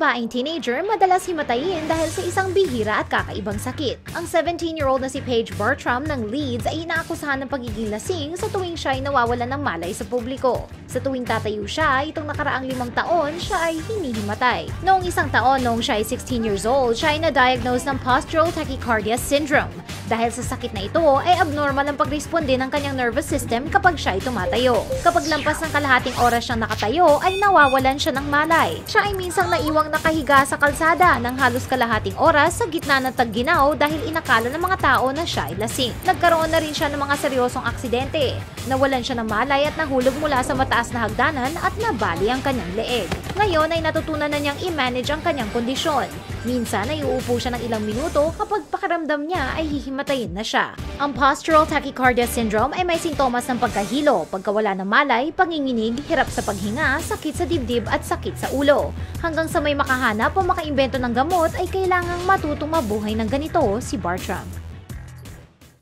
babaeng teenager madalas himatayin dahil sa isang bihira at kakaibang sakit. Ang 17-year-old na si Paige Bartram ng Leeds ay inaakusahan ng pagiging lasing sa tuwing siya ay nawawalan ng malay sa publiko. Sa tuwing tatayo siya, itong nakaraang limang taon, siya ay hinihimatay. Noong isang taon, noong siya ay 16 years old, siya ay na-diagnose ng postural tachycardia syndrome. Dahil sa sakit na ito, ay abnormal ang pagresponde ng kanyang nervous system kapag siya ay tumatayo. Kapag lampas ng kalahating oras siyang nakatayo, ay nawawalan siya ng malay. Siya ay minsang naiwang nakahiga sa kalsada ng halos kalahating oras sa gitna ng tagginaw dahil inakala ng mga tao na siya ay lasing. Nagkaroon na rin siya ng mga seryosong aksidente. Nawalan siya ng malay at nahulog mula sa mataas na hagdanan at nabali ang kanyang leeg. Ngayon ay natutunan na niyang i-manage ang kanyang kondisyon. Minsan ay uupo siya ng ilang minuto kapag pakiramdam niya ay hihimatayin na siya. Ang postural tachycardia syndrome ay may sintomas ng pagkahilo, pagkawala ng malay, panginginig, hirap sa paghinga, sakit sa dibdib at sakit sa ulo. Hanggang sa may makahanap o makaimbento ng gamot ay kailangang matutong mabuhay ng ganito si Bartram.